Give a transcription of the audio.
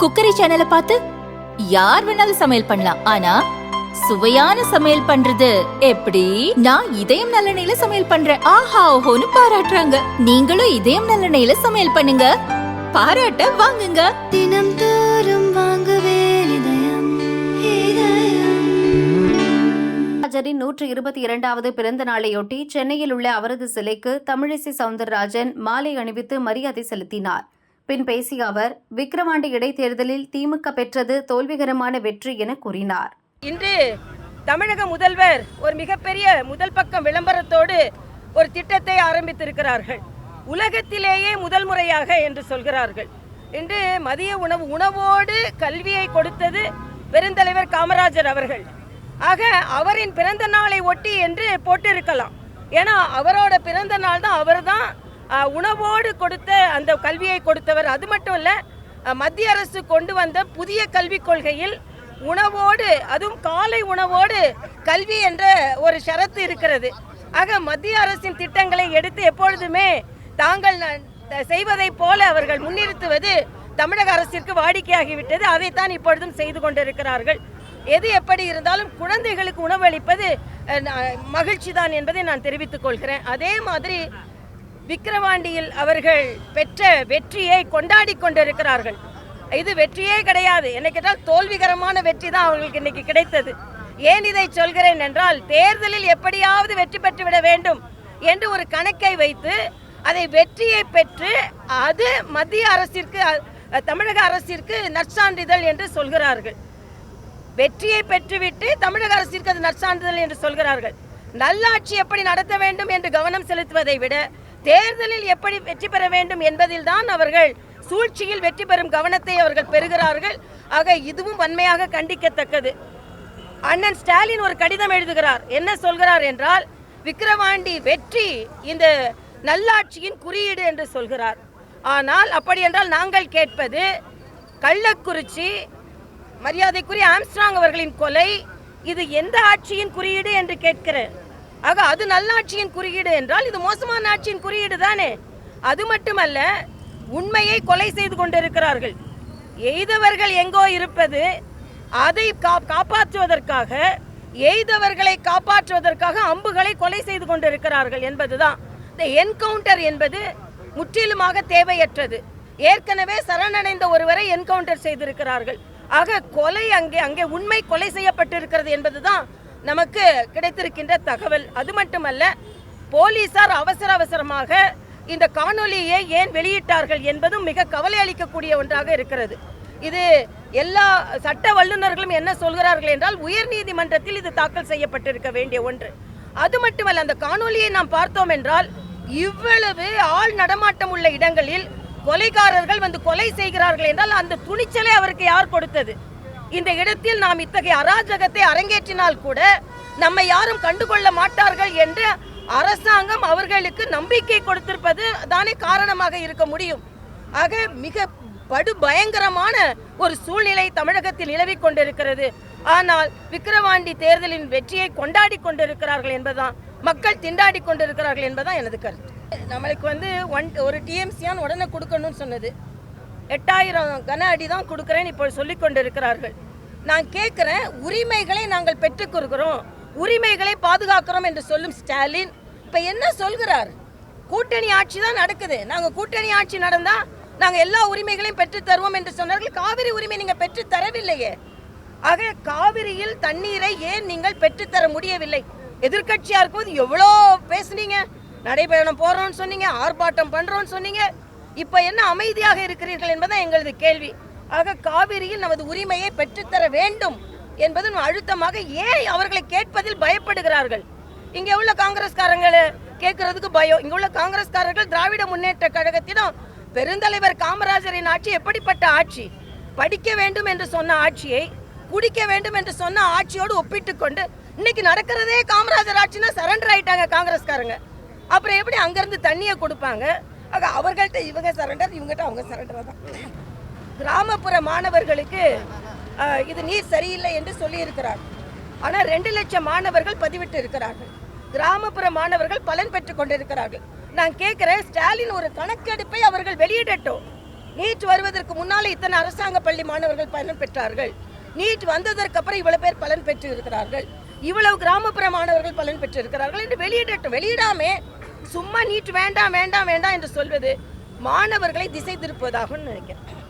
Cookery சேனலை பார்த்து யார் வேணாலும் சமையல் பண்ணலாம். ஆனா சுவையான சமையல் பண்றது எப்படி? நான் இதயம் நல்லெண்ணெயில சமையல் பண்றேன். ஆஹா ஓஹோன்னு பாராட்டுறாங்க. நீங்களும் இதயம் நல்லெண்ணெயில சமையல் பண்ணுங்க. பாராட்ட வாங்குங்க. தினம் தோறும் வாங்குவே இதயம் இதயம். ராஜரின் நூற்று இருபத்தி இரண்டாவது பிறந்த நாளையொட்டி சென்னையில் உள்ள அவரது சிலைக்கு தமிழிசை சவுந்தரராஜன் மாலை அணிவித்து மரியாதை செலுத்தினார். பின் பேசிய அவர் விக்கிரவாண்டி இடைத்தேர்தலில் திமுக பெற்றது தோல்விகரமான வெற்றி என கூறினார். இன்று தமிழக முதல்வர் ஒரு மிகப்பெரிய முதல் பக்கம் விளம்பரத்தோடு ஒரு திட்டத்தை ஆரம்பித்திருக்கிறார்கள். உலகத்திலேயே முதல் முறையாக என்று சொல்கிறார்கள். இன்று மதிய உணவு உணவோடு கல்வியை கொடுத்தது பெருந்தலைவர் காமராஜர் அவர்கள். ஆக அவரின் பிறந்த நாளை ஒட்டி என்று போட்டிருக்கலாம். ஏன்னா அவரோட பிறந்த நாள் தான் அவர் தான் உணவோடு கொடுத்த அந்த கல்வியை கொடுத்தவர். அது மட்டும் இல்லை மத்திய அரசு கொண்டு வந்த புதிய கல்விக் கொள்கையில் உணவோடு அதுவும் காலை உணவோடு கல்வி என்ற ஒரு ஷரத்து இருக்கிறது. ஆக மத்திய அரசின் திட்டங்களை எடுத்து எப்பொழுதுமே தாங்கள் ந- செய்வதைப் போல அவர்கள் முன்னிறுத்துவது தமிழக அரசிற்கு வாடிக்கையாகிவிட்டது. அதைத்தான் இப்பொழுதும் செய்து கொண்டிருக்கிறார்கள். எது எப்படி இருந்தாலும் குழந்தைகளுக்கு உணவளிப்பது மகிழ்ச்சி தான் என்பதை நான் தெரிவித்துக் கொள்கிறேன். அதே மாதிரி விக்கிரவாண்டியில் அவர்கள் பெற்ற வெற்றியை கொண்டாடி கொண்டிருக்கிறார்கள். இது வெற்றியே கிடையாது. என்ன கேட்டால் தோல்விகரமான வெற்றி தான் அவர்களுக்கு இன்னைக்கு கிடைத்தது. ஏன் இதை சொல்கிறேன் என்றால் தேர்தலில் எப்படியாவது வெற்றி பெற்றுவிட வேண்டும் என்று ஒரு கணக்கை வைத்து அதை வெற்றியை பெற்று அது மத்திய அரசிற்கு தமிழக அரசிற்கு நற்சான்றிதழ் என்று சொல்கிறார்கள். வெற்றியை பெற்றுவிட்டு தமிழக அரசிற்கு அது நற்சான்றிதழ் என்று சொல்கிறார்கள். நல்லாட்சி எப்படி நடத்த வேண்டும் என்று கவனம் செலுத்துவதை விட தேர்தலில் எப்படி வெற்றி பெற வேண்டும் என்பதில்தான் அவர்கள் சூழ்ச்சியில் வெற்றி பெறும் கவனத்தை அவர்கள் பெறுகிறார்கள். ஆக இதுவும் வன்மையாக கண்டிக்கத்தக்கது. அண்ணன் ஸ்டாலின் ஒரு கடிதம் எழுதுகிறார். என்ன சொல்கிறார் என்றால் விக்கிரவாண்டி வெற்றி இந்த நல்லாட்சியின் குறியீடு என்று சொல்கிறார். ஆனால் அப்படி என்றால் நாங்கள் கேட்பது கள்ளக்குறிச்சி மரியாதைக்குரிய ஆம்ஸ்ட்ராங் அவர்களின் கொலை இது எந்த ஆட்சியின் குறியீடு என்று கேட்கிறேன். ஆக அது நல்லாட்சியின் குறியீடு என்றால் இது மோசமான ஆட்சியின் குறியீடு தானே? அது மட்டுமல்ல உண்மையை கொலை செய்து கொண்டிருக்கிறார்கள். எய்தவர்கள் எங்கோ இருப்பது அதை கா- காப்பாற்றுவதற்காக எய்தவர்களை காப்பாற்றுவதற்காக அம்புகளை கொலை செய்து கொண்டிருக்கிறார்கள் என்பதுதான். இந்த என்கவுண்டர் என்பது முற்றிலுமாக தேவையற்றது. ஏற்கனவே சரணடைந்த ஒருவரை என்கவுண்டர் செய்திருக்கிறார்கள். ஆக கொலை அங்கே அங்கே உண்மை கொலை செய்யப்பட்டிருக்கிறது என்பதுதான் நமக்கு கிடைத்திருக்கின்ற தகவல். அது மட்டுமல்ல போலீசார் அவசர அவசரமாக இந்த காணொலியை ஏன் வெளியிட்டார்கள் என்பதும் மிக கவலை அளிக்கக்கூடிய ஒன்றாக இருக்கிறது. இது எல்லா சட்ட வல்லுநர்களும் என்ன சொல்கிறார்கள் என்றால் உயர்நீதிமன்றத்தில் இது தாக்கல் செய்யப்பட்டிருக்க வேண்டிய ஒன்று. அது மட்டுமல்ல அந்த காணொலியை நாம் பார்த்தோம் என்றால் இவ்வளவு ஆள் நடமாட்டம் உள்ள இடங்களில் கொலைகாரர்கள் வந்து கொலை செய்கிறார்கள் என்றால் அந்த துணிச்சலை அவருக்கு யார் கொடுத்தது? இந்த இடத்தில் நாம் இத்தகைய அராஜகத்தை அரங்கேற்றினால் கூட நம்மை யாரும் கண்டுகொள்ள மாட்டார்கள் என்று அரசாங்கம் அவர்களுக்கு நம்பிக்கை கொடுத்திருப்பது தானே காரணமாக இருக்க முடியும். ஆக மிக படு பயங்கரமான ஒரு சூழ்நிலை தமிழகத்தில் நிலவிக் கொண்டிருக்கிறது. ஆனால் விக்கிரவாண்டி தேர்தலின் வெற்றியை கொண்டாடி கொண்டிருக்கிறார்கள் என்பதுதான் மக்கள் திண்டாடி கொண்டிருக்கிறார்கள் என்பதுதான் எனது கருத்து. நம்மளுக்கு வந்து ஒன் ஒரு டிஎம்சியான் உடனே கொடுக்கணும்னு சொன்னது. எட்டாயிரம் கன அடி தான் கொடுக்குறேன்னு இப்போ சொல்லிக் கொண்டிருக்கிறார்கள். நான் கேட்குறேன் உரிமைகளை நாங்கள் பெற்றுக்கொடுக்கிறோம் உரிமைகளை பாதுகாக்கிறோம் என்று சொல்லும் ஸ்டாலின் இப்போ என்ன சொல்கிறார்? கூட்டணி ஆட்சி தான் நடக்குது. நாங்கள் கூட்டணி ஆட்சி நடந்தால் நாங்கள் எல்லா உரிமைகளையும் பெற்று தருவோம் என்று சொன்னார்கள். காவிரி உரிமை நீங்கள் பெற்று தரவில்லையே. ஆக காவிரியில் தண்ணீரை ஏன் நீங்கள் பெற்றுத்தர முடியவில்லை? எதிர்கட்சியாக இருக்கும்போது எவ்வளோ பேசுனீங்க? நடைபயணம் போறோம்னு சொன்னீங்க ஆர்ப்பாட்டம் பண்ணுறோன்னு சொன்னீங்க. இப்போ என்ன அமைதியாக இருக்கிறீர்கள் என்பதுதான் எங்களது கேள்வி. ஆக காவிரியில் நமது உரிமையை பெற்றுத்தர வேண்டும் என்பது அழுத்தமாக ஏன் அவர்களை கேட்பதில் பயப்படுகிறார்கள்? இங்கே உள்ள காங்கிரஸ்காரங்களை கேட்கறதுக்கு பயம். இங்கே உள்ள காங்கிரஸ்காரர்கள் திராவிட முன்னேற்ற கழகத்திடம் பெருந்தலைவர் காமராஜரின் ஆட்சி எப்படிப்பட்ட ஆட்சி? படிக்க வேண்டும் என்று சொன்ன ஆட்சியை குடிக்க வேண்டும் என்று சொன்ன ஆட்சியோடு ஒப்பிட்டு கொண்டு இன்னைக்கு நடக்கிறதே காமராஜர் ஆட்சினா சரண்டர் ஆயிட்டாங்க காங்கிரஸ்காரங்க. அப்புறம் எப்படி அங்கேருந்து தண்ணியை கொடுப்பாங்க? ஆக அவர்கள்ட்ட இவங்க சரண்டர் இவங்ககிட்ட அவங்க சரண்டர் தான். கிராமப்புற மாணவர்களுக்கு இது நீர் சரியில்லை என்று சொல்லியிருக்கிறார். ஆனால் ரெண்டு லட்சம் மாணவர்கள் பதிவிட்டு இருக்கிறார்கள். கிராமப்புற மாணவர்கள் பலன் பெற்று கொண்டிருக்கிறார்கள். நான் கேட்குறேன் ஸ்டாலின் ஒரு கணக்கெடுப்பை அவர்கள் வெளியிடட்டும். நீட் வருவதற்கு முன்னால் இத்தனை அரசாங்க பள்ளி மாணவர்கள் பலன் பெற்றார்கள். நீட் வந்ததற்கு அப்புறம் இவ்வளவு பேர் பலன் பெற்று இருக்கிறார்கள் இவ்வளவு கிராமப்புற மாணவர்கள் பலன் பெற்று இருக்கிறார்கள் என்று வெளியிடட்டும் வெளியிடாமே. சும்மா நீட் வேண்டாம் வேண்டாம் வேண்டாம் என்று சொல்வது மாணவர்களை திசை திருப்பதாகும் நினைக்கிறேன்.